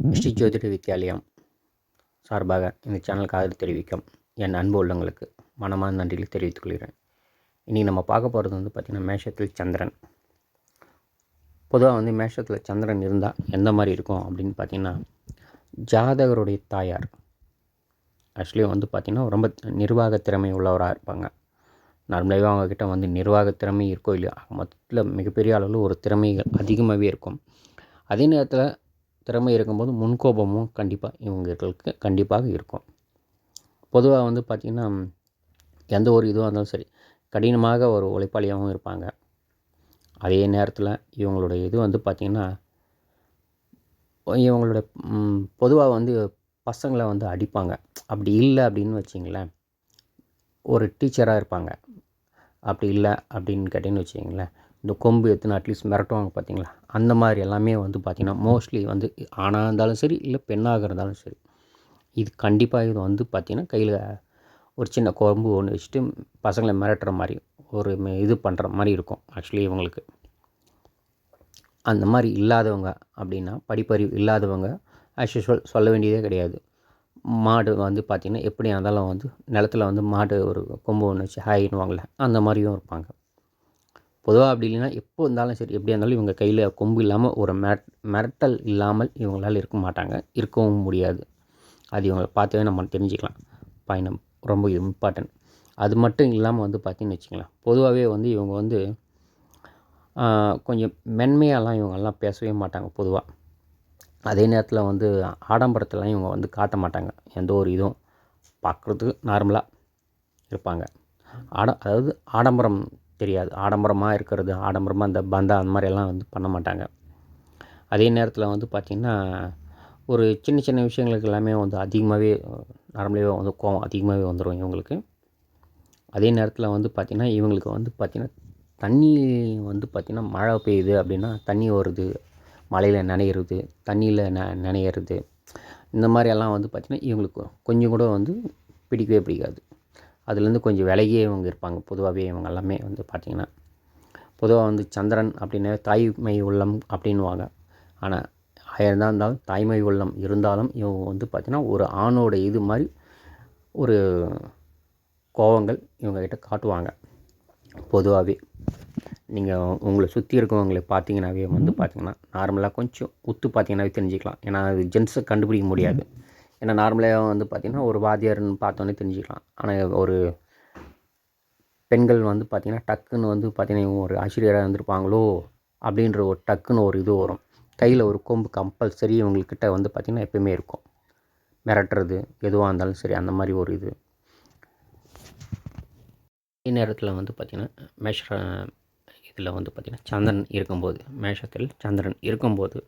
ஸ்ரீ ஜோதிட வித்யாலயம் சார்பாக இந்த சேனலுக்கு ஆதரவு தெரிவிக்கும் என் அன்பு உள்ளங்களுக்கு மனமான நன்றிகளை தெரிவித்துக் கொள்கிறேன். இனி நம்ம பார்க்க போகிறது வந்து பார்த்திங்கன்னா மேஷத்தில் சந்திரன். பொதுவாக வந்து மேஷத்தில் சந்திரன் இருந்தால் எந்த மாதிரி இருக்கும் அப்படின்னு பார்த்தீங்கன்னா ஜாதகருடைய தாயார் ஆக்சுவலி வந்து பார்த்திங்கன்னா ரொம்ப நிர்வாக திறமை உள்ளவராக இருப்பாங்க. நார்மலாகவே அவங்கக்கிட்ட வந்து நிர்வாக திறமை இருக்கோ இல்லையோ மொத்தத்தில் மிகப்பெரிய அளவில் ஒரு திறமைகள் அதிகமாகவே இருக்கும். அதே நேரத்தில் திறமை இருக்கும்போது முன்கோபமும் கண்டிப்பாக இவங்களுக்கு கண்டிப்பாக இருக்கும். பொதுவாக வந்து பார்த்திங்கன்னா எந்த ஒரு இதுவாக இருந்தாலும் சரி கடினமாக ஒரு உழைப்பாளியாகவும் இருப்பாங்க. அதே நேரத்தில் இவங்களுடைய இது வந்து பார்த்திங்கன்னா இவங்களுடைய பொதுவாக வந்து பசங்களை வந்து அடிப்பாங்க. அப்படி இல்லை அப்படின்னு வச்சிங்களேன் ஒரு டீச்சராக இருப்பாங்க. அப்படி இல்லை அப்படின்னு கேட்டிங்கன்னு வச்சிங்களேன் இந்த கொம்பு எடுத்துன்னு அட்லீஸ்ட் மிரட்டுவாங்க பார்த்தீங்களா? அந்த மாதிரி எல்லாமே வந்து பார்த்திங்கன்னா மோஸ்ட்லி வந்து ஆணாக இருந்தாலும் சரி இல்லை பெண்ணாக இருந்தாலும் சரி இது கண்டிப்பாக இது வந்து பார்த்திங்கன்னா கையில் ஒரு சின்ன கொம்பு ஒன்று வச்சுட்டு பசங்களை மிரட்டுற மாதிரி ஒரு இது பண்ணுற மாதிரி இருக்கும் ஆக்சுவலி இவங்களுக்கு. அந்த மாதிரி இல்லாதவங்க அப்படின்னா படிப்பறிவு இல்லாதவங்க ஆஸ் யூஸ்வல் சொல்ல வேண்டியதே கிடையாது. மாடு வந்து பார்த்திங்கன்னா எப்படி இருந்தாலும் வந்து நிலத்துல வந்து மாடு ஒரு கொம்பு ஒன்று வச்சு ஹாயின்னுவாங்களே அந்த மாதிரியும் இருப்பாங்க. பொதுவாக அப்படி இல்லைன்னா எப்போ இருந்தாலும் சரி எப்படியா இருந்தாலும் இவங்க கையில் கொம்பு இல்லாமல் ஒரு மிரட் மிரட்டல் இல்லாமல் இவங்களால் இருக்க மாட்டாங்க. இருக்கவும் முடியாது. அது இவங்களை பார்த்தவே நம்ம தெரிஞ்சுக்கலாம். பயணம் ரொம்ப இம்பார்ட்டன்ட் அது மட்டும் இல்லாமல் வந்து பார்த்திங்கன்னு வச்சுக்கலாம் பொதுவாகவே வந்து இவங்க வந்து கொஞ்சம் மென்மையாலாம் இவங்கெல்லாம் பேசவே மாட்டாங்க பொதுவாக அதே நேரத்தில் வந்து ஆடம்பரத்தெல்லாம் இவங்க வந்து காட்ட மாட்டாங்க. எந்த ஒரு இதுவும் பார்க்குறதுக்கு நார்மலாக இருப்பாங்க. ஆட அதாவது ஆடம்பரம் தெரியாது. ஆடம்பரமாக இருக்கிறது ஆடம்பரமாக இந்த பந்தா அந்த மாதிரியெல்லாம் வந்து பண்ண மாட்டாங்க. அதே நேரத்தில் வந்து பார்த்திங்கன்னா ஒரு சின்ன சின்ன விஷயங்களுக்கு எல்லாமே வந்து அதிகமாகவே நார்மலாகவே வந்து கோவம் அதிகமாகவே வந்துடும் இவங்களுக்கு. அதே நேரத்தில் வந்து பார்த்திங்கன்னா இவங்களுக்கு வந்து பார்த்திங்கன்னா தண்ணி வந்து பார்த்திங்கன்னா மழை பெய்யுது அப்படின்னா தண்ணி வருது மழையில் நனையிறது தண்ணியில் ந நனையிறது இந்த மாதிரியெல்லாம் வந்து பார்த்திங்கன்னா இவங்களுக்கு கொஞ்சம் கூட வந்து பிடிக்கவே பிடிக்காது. அதுலேருந்து கொஞ்சம் விலகியே இவங்க இருப்பாங்க. பொதுவாகவே இவங்க எல்லாமே வந்து பார்த்திங்கன்னா பொதுவாக வந்து சந்திரன் அப்படின்னா தாய்மை உள்ளம் அப்படின்வாங்க ஆனால் ஆயிரம் தான் இருந்தாலும் தாய்மை உள்ளம் இருந்தாலும் இவங்க வந்து பார்த்திங்கன்னா ஒரு ஆணோட இது மாதிரி ஒரு கோவங்கள் இவங்கக்கிட்ட காட்டுவாங்க. பொதுவாகவே நீங்கள் உங்களை சுற்றி இருக்கவங்களை பார்த்தீங்கன்னாவே வந்து பார்த்திங்கன்னா நார்மலாக கொஞ்சம் உத்து பார்த்தீங்கன்னாவே தெரிஞ்சுக்கலாம். ஏன்னா அது ஜென்ஸை கண்டுபிடிக்க முடியாது. ஏன்னா நார்மலாக வந்து பார்த்திங்கன்னா ஒரு வாத்தியார்னு பார்த்தோன்னே தெரிஞ்சுக்கலாம். ஆனால் ஒரு பெண்கள் வந்து பார்த்திங்கன்னா டக்குன்னு வந்து பார்த்திங்கன்னா இவங்க ஒரு ஆசிரியராக இருந்திருப்பாங்களோ அப்படின்ற ஒரு டக்குன்னு ஒரு இது வரும். கையில் ஒரு கொம்பு கம்பல்சரி இவங்கக்கிட்ட வந்து பார்த்திங்கன்னா எப்பயுமே இருக்கும். மிரட்டுறது எதுவாக இருந்தாலும் சரி அந்த மாதிரி ஒரு இது. அதே நேரத்தில் வந்து பார்த்திங்கன்னா மேஷ இதில் வந்து பார்த்திங்கன்னா சந்திரன் இருக்கும்போது மேஷத்தில் சந்திரன் இருக்கும்போது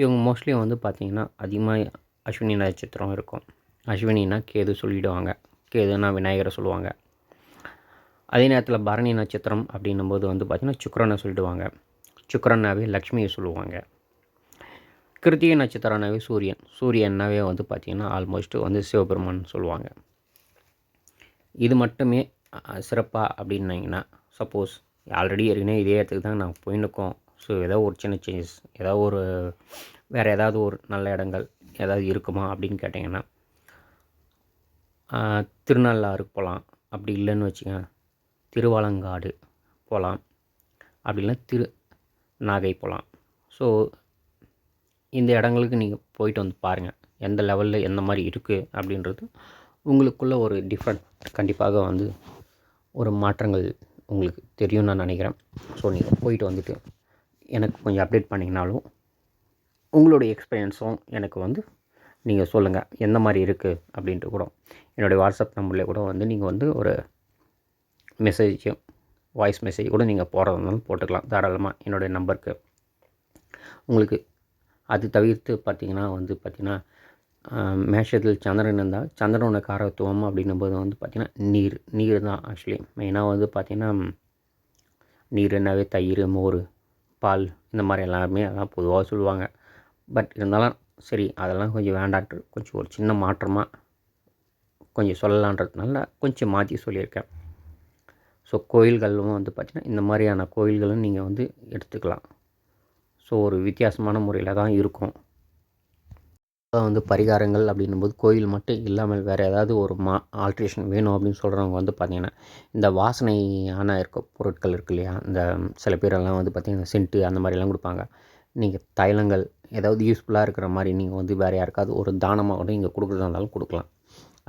இவங்க மோஸ்ட்லி வந்து பார்த்திங்கன்னா அதிகமாக அஸ்வினி நட்சத்திரம் இருக்கும். அஸ்வினினா கேது சொல்லிவிடுவாங்க கேதுனா விநாயகரை சொல்லுவாங்க. அதே நேரத்தில் பரணி நட்சத்திரம் அப்படின்னும்போது வந்து பார்த்திங்கன்னா சுக்கரனை சொல்லிடுவாங்க. சுக்கரனாவே லக்ஷ்மியை சொல்லுவாங்க. கிருத்திகை நட்சத்திரனாவே சூரியன். சூரியன்னாவே வந்து பார்த்திங்கன்னா ஆல்மோஸ்ட்டு வந்து சிவபெருமான் சொல்லுவாங்க. இது மட்டுமே சிறப்பாக அப்படின்னீங்கன்னா சப்போஸ் ஆல்ரெடி ஏற்கனவே இதே இடத்துக்கு தான் நாங்கள் போயின்னுக்கோம் ஸோ ஏதோ ஒரு சின்ன சேஞ்சஸ் ஏதோ ஒரு வேறு ஏதாவது ஒரு நல்ல இடங்கள் ஏதாவது இருக்குமா அப்படின்னு கேட்டிங்கன்னா திருநள்ளாறுக்கு போகலாம் அப்படி இல்லைன்னு வச்சுக்கோங்க. திருவாலங்காடு போகலாம் அப்படி இல்லைன்னா திரு நாகை போகலாம் ஸோ இந்த இடங்களுக்கு நீங்கள் போயிட்டு வந்து பாருங்கள் எந்த லெவலில் எந்த மாதிரி இருக்குது அப்படின்றது உங்களுக்குள்ளே ஒரு டிஃப்ரெண்ட் கண்டிப்பாக வந்து ஒரு மாற்றங்கள் உங்களுக்கு தெரியும் நான் நினைக்கிறேன். ஸோ நீங்கள் போயிட்டு வந்துட்டு எனக்கு கொஞ்சம் அப்டேட் பண்ணிங்கனாலும் உங்களுடைய எக்ஸ்பீரியன்ஸும் எனக்கு வந்து நீங்கள் சொல்லுங்கள் எந்த மாதிரி இருக்குது அப்படின்ட்டு கூட. என்னுடைய வாட்ஸ்அப் நம்பரில் கூட வந்து நீங்கள் வந்து ஒரு மெசேஜும் வாய்ஸ் மெசேஜ் கூட நீங்கள் போகிறதுனாலும் போட்டுக்கலாம். தாராளமாக என்னுடைய நம்பருக்கு உங்களுக்கு அது தவிர்த்து பார்த்திங்கன்னா வந்து பார்த்திங்கன்னா மேஷத்தில் சந்திரன் இருந்தால் சந்திரனோட காரத்துவம் அப்படின்னும்போது வந்து பார்த்திங்கன்னா நீர் நீர் தான் ஆக்சுவலி மெயினாக வந்து பார்த்திங்கன்னா நீருன்னாவே தயிர் மோர் பால் இந்த மாதிரி எல்லாமே அதெல்லாம் பொதுவாக சொல்லுவாங்க. பட் இருந்தாலும் சரி அதெல்லாம் கொஞ்சம் வேண்டாட்டு கொஞ்சம் ஒரு சின்ன மாற்றமாக கொஞ்சம் சொல்லலான்றதுனால கொஞ்சம் மாற்றி சொல்லியிருக்கேன். ஸோ கோயில்களும் வந்து பார்த்திங்கன்னா இந்த மாதிரியான கோயில்களும் நீங்கள் வந்து எடுத்துக்கலாம். ஸோ ஒரு வித்தியாசமான முறையில் தான் இருக்கும். வந்து பரிகாரங்கள் அப்படின்னும்போது கோயில் மட்டும் இல்லாமல் வேறு ஏதாவது ஒரு மா ஆல்ட்ரேஷன் வேணும் அப்படின்னு சொல்கிறவங்க வந்து பார்த்திங்கன்னா இந்த வாசனையான இருக்க பொருட்கள் இருக்கு இல்லையா? இந்த சில பேரெல்லாம் வந்து பார்த்திங்கன்னா சென்ட்டு அந்த மாதிரிலாம் கொடுப்பாங்க. நீங்கள் தைலங்கள் ஏதாவது யூஸ்ஃபுல்லாக இருக்கிற மாதிரி நீங்கள் வந்து வேறு யாருக்காவது ஒரு தானமாக கூட நீங்கள் கொடுக்குறதா இருந்தாலும் கொடுக்கலாம்.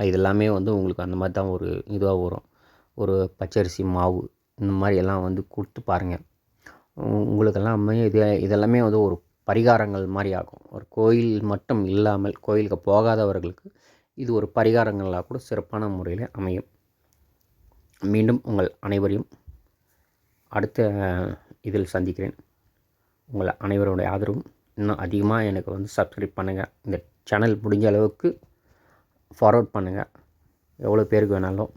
இது எல்லாமே வந்து உங்களுக்கு அந்த மாதிரி தான் ஒரு இதுவாக வரும். ஒரு பச்சரிசி மாவு இந்த மாதிரி எல்லாம் வந்து கொடுத்து பாருங்கள் உங்களுக்கெல்லாமே இது இதெல்லாமே வந்து ஒரு பரிகாரங்கள் மாதிரி ஆகும். ஒரு கோயில் மட்டும் இல்லாமல் கோயிலுக்கு போகாதவர்களுக்கு இது ஒரு பரிகாரங்களாக கூட சிறப்பான முறையில் அமையும். மீண்டும் உங்கள் அனைவரையும் அடுத்த இதில் சந்திக்கிறேன். உங்கள் அனைவருடைய ஆதரவும் இன்னும் அதிகமாக எனக்கு வந்து சப்ஸ்கிரைப் பண்ணுங்கள் இந்த சேனல் முடிஞ்ச அளவுக்கு ஃபார்வர்ட் பண்ணுங்கள் எவ்வளோ பேருக்கு வேணாலும்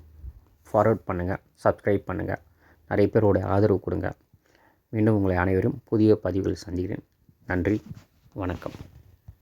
ஃபார்வர்ட் பண்ணுங்கள் சப்ஸ்கிரைப் பண்ணுங்கள் நிறைய பேருடைய ஆதரவு கொடுங்க. மீண்டும் உங்களை அனைவரும் புதிய பதிவில் சந்திக்கிறேன். நன்றி வணக்கம்.